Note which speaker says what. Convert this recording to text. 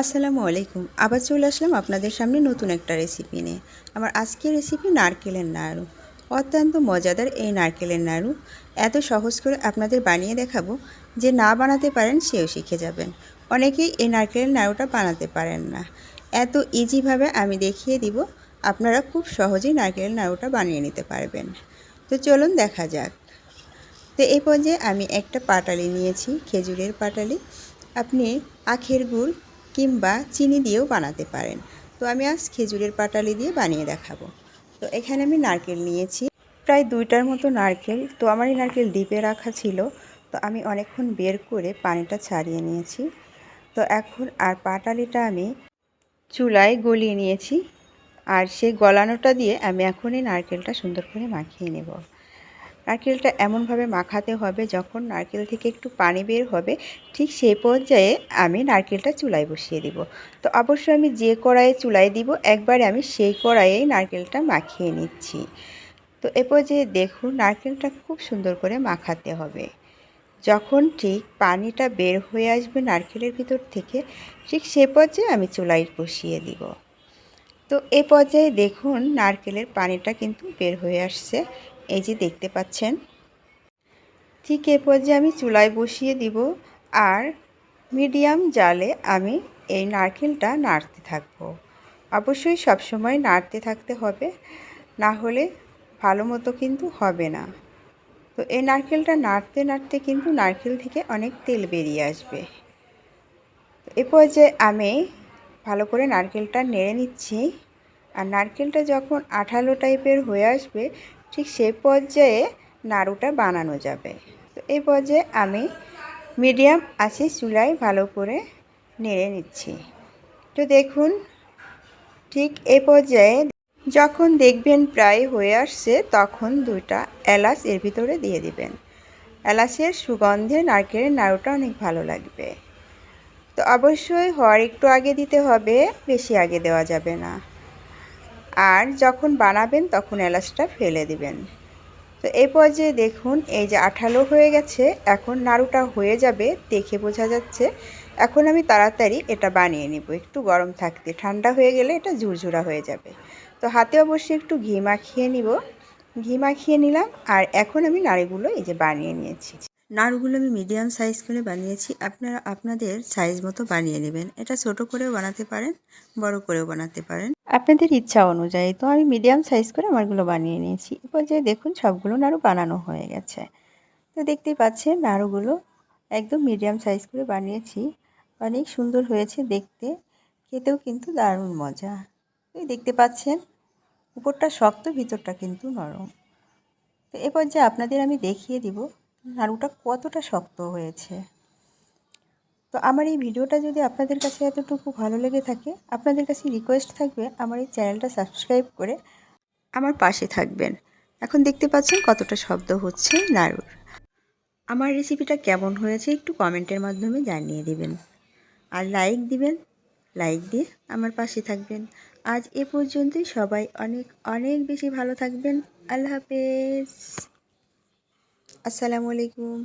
Speaker 1: আসসালামু আলাইকুম। আবার চলে আসলাম আপনাদের সামনে নতুন একটা রেসিপি নিয়ে। আমার আজকের রেসিপি নারকেলের নাড়ু। অত্যন্ত মজাদার এই নারকেলের নাড়ু। এত সহজ করে আপনাদের বানিয়ে দেখাবো। যে না বানাতে পারেন সেও শিখে যাবেন। অনেকেই এই নারকেলের নাড়ুটা বানাতে পারেন না। এত ইজিভাবে আমি দেখিয়ে দিব, আপনারা খুব সহজেই নারকেলের নাড়ুটা বানিয়ে নিতে পারবেন। তো চলুন দেখা যাক। তো এই পর্যায়ে আমি একটা পাটালি নিয়েছি, খেজুরের পাটালি। আপনি আখের গুড় কিংবা চিনি দিয়েও বানাতে পারেন। তো আমি আজ খেজুরের পাটালি দিয়ে বানিয়ে দেখাবো। তো এখানে আমি নারকেল নিয়েছি। প্রায় দুইটার মতো নারকেল। তো আমার এই নারকেল ডিপে রাখা ছিল। তো আমি অনেকক্ষণ বের করে পানিটা ছাড়িয়ে নিয়েছি। তো এখন আর পাটালিটা আমি চুলায় গলিয়ে নিয়েছি। আর সেই গলানোটা দিয়ে আমি এখন এই নারকেলটা সুন্দর করে মাখিয়ে নেব। নারকেলটা এমনভাবে মাখাতে হবে যখন নারকেল থেকে একটু পানি বের হবে, ঠিক সেই পর্যায়ে আমি নারকেলটা চুলায় বসিয়ে দিব। তো অবশ্যই আমি যে কড়াইয়ে চুলায় দিব, একবারে আমি সেই কড়াইয়েই নারকেলটা মাখিয়ে নিচ্ছি। তো এ পর্যায়ে দেখুন নারকেলটা খুব সুন্দর করে মাখাতে হবে। যখন ঠিক পানিটা বের হয়ে আসবে নারকেলের ভিতর থেকে, ঠিক সে পর্যায়ে আমি চুলায় বসিয়ে দিব। তো এ পর্যায়ে দেখুন নারকেলের পানিটা কিন্তু বের হয়ে আসছে। এই যে দেখতে পাচ্ছেন। ঠিক এ পর্যায়ে আমি চুলায় বসিয়ে দিব আর মিডিয়াম জালে আমি এই নারকেলটা নাড়তে থাকব। অবশ্যই সবসময় নাড়তে থাকতে হবে, না হলে ভালো মতো কিন্তু হবে না। তো এই নারকেলটা নাড়তে নাড়তে কিন্তু নারকেল থেকে অনেক তেল বেরিয়ে আসবে। এ পর্যায়ে আমি ভালো করে নারকেলটা নেড়ে নিচ্ছি। আর নারকেলটা যখন আঠালো টাইপের হয়ে আসবে ঠিক সেই পর্যায়ে নাড়ুটা বানানো যাবে। তো এই পর্যায়ে আমি মিডিয়াম আছি চুলায় ভালো করে নেড়ে নিচ্ছি। তো দেখুন, ঠিক এ পর্যায়ে যখন দেখবেন প্রায় হয়ে আসছে, তখন দুইটা এলাচ এর ভিতরে দিয়ে দিবেন। এলাচের সুগন্ধে নারকেলের নাড়ুটা অনেক ভালো লাগবে। তো অবশ্যই হওয়ার একটু আগে দিতে হবে, বেশি আগে দেওয়া যাবে না। আর যখন বানাবেন তখন এলাচটা ফেলে দিবেন। তো এই পর্যায়ে দেখুন, এই যে আঠালো হয়ে গেছে, এখন নাড়ুটা হয়ে যাবে, দেখে বোঝা যাচ্ছে। এখন আমি তাড়াতাড়ি এটা বানিয়ে নিব, একটু গরম থাকতে। ঠান্ডা হয়ে গেলে এটা ঝুরঝুরা হয়ে যাবে। তো হাতে অবশ্যই একটু ঘি মাখিয়ে নিব। ঘি মাখিয়ে নিলাম, আর এখন আমি নাড়িগুলো এই যে বানিয়ে নিয়েছি। নাড়ুগুলো আমি মিডিয়াম সাইজ করে বানিয়েছি। আপনারা, আপনাদের সাইজ মতো বানিয়ে নেবেন। এটা ছোট করেও বানাতে পারেন, বড় করেও বানাতে পারেন। আপনাদের ইচ্ছা অনুযায়ী তো আমি মিডিয়াম সাইজ করে আমারগুলো বানিয়ে নিয়েছি। এরপর যে দেখুন সবগুলো নাড়ু বানানো হয়ে গেছে। তো দেখতেই পাচ্ছেন নাড়ুগুলো একদম মিডিয়াম সাইজ করে বানিয়েছি। অনেক সুন্দর হয়েছে দেখতে। খেতেও কিন্তু দারুণ মজা। এই দেখতে পাচ্ছেন, উপরটা শক্ত, ভিতরটা কিন্তু নরম। তো এরপর যে আপনাদের আমি দেখিয়ে দিব নাড়ুটা কতটা শক্ত হয়েছে? তো আমার এই ভিডিওটা যদি আপনাদের কাছে এতটুকু ভালো লেগে থাকে, আপনাদের কাছে রিকোয়েস্ট থাকবে আমার এই চ্যানেলটা সাবস্ক্রাইব করে আমার পাশে থাকবেন। এখন দেখতে পাচ্ছেন কতটা শব্দ হচ্ছে নাড়ুর। আমার রেসিপিটা কেমন হয়েছে একটু কমেন্টের মাধ্যমে জানিয়ে দিবেন। আর লাইক দিবেন লাইক দিয়ে আমার পাশে থাকবেন। আজ এ পর্যন্তই সবাই অনেক অনেক বেশি ভালো থাকবেন। আল্লাহ হাফেজ। আসসালামু আলাইকুম।